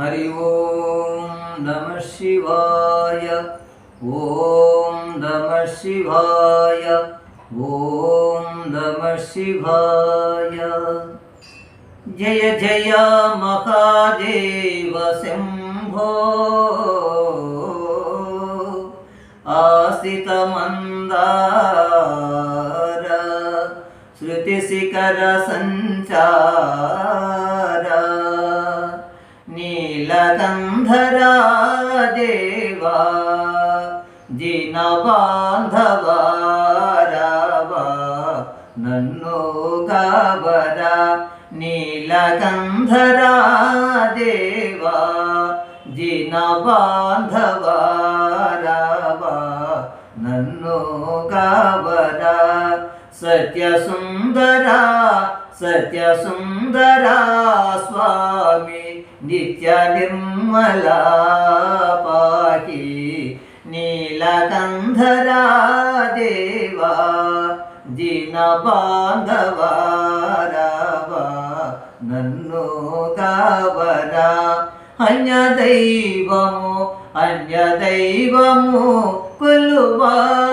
हरि ॐ नमः शिवाय ॐ नमः शिवाय ॐ नमः शिवाय जय जय महादेव शम्भो आसितमन्दार श्रुतिशिखरसञ्चार నీలగంధరా దేవా జినబాంధవారావా నన్ను గాబరా నీలగంధరా సత్యసుందరా సత్యసుందరా స్వామి నిత్య నిర్మలా పాహి నీలకంధరా దేవా దిన బాంధవారావా నన్ను కావరా. అన్య దైవము అన్య దైవము కొలువా. నీదు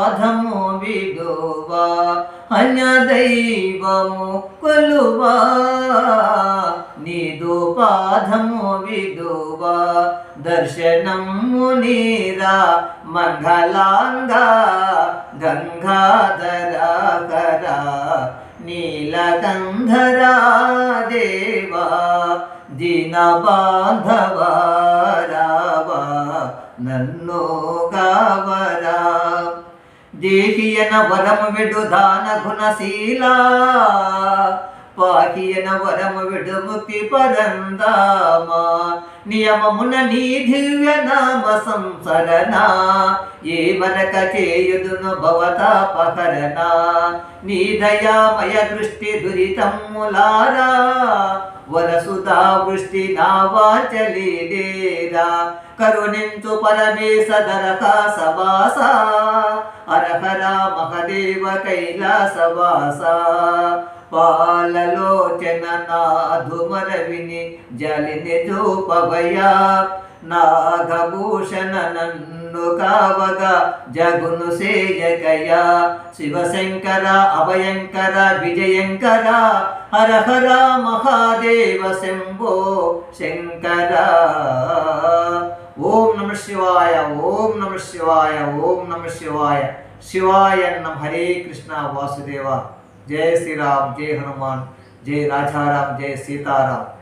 పాదము విడువా అన్య దైవము కొలువా. నీదు పాదము విడువా దర్శనము నీరా మంగళాంగా గంగాధరా కరా నీలగంధరా దేవా దిన బాంధవారావా నన్ను కావరా. దేహియన వరము విడు దాన గుణశీల పాహియన వరము విడు ముక్తి పరందామా నియమమున నీ దివ్య నామ సంసరణ ఏ మరక చేయుదును భవతాపహరణ. నీ దయామయ దృష్టి దురితమ్ములారా వరసుదా వృష్టి నా వాచలీలేరా కరుణించు పరమేశ దరకా సవాసా అరహర మహదేవ కైలాసవాస పాలలోచన నాధుమరవిని జలిని చూపవయా నాగభూషణ నన్ను కావగా జగును సేయగయా శివశంకర అభయంకర విజయంకర. హర హర మహాదేవ శంభో శంకర. ఓం నమ శివాయ ఓం నమ శివాయ ఓం నమ శివాయ. शिवाय नम हरे कृष्ण वासुदेव। जय श्री राम जय हनुमान, जय राजा राम, जय सीताराम।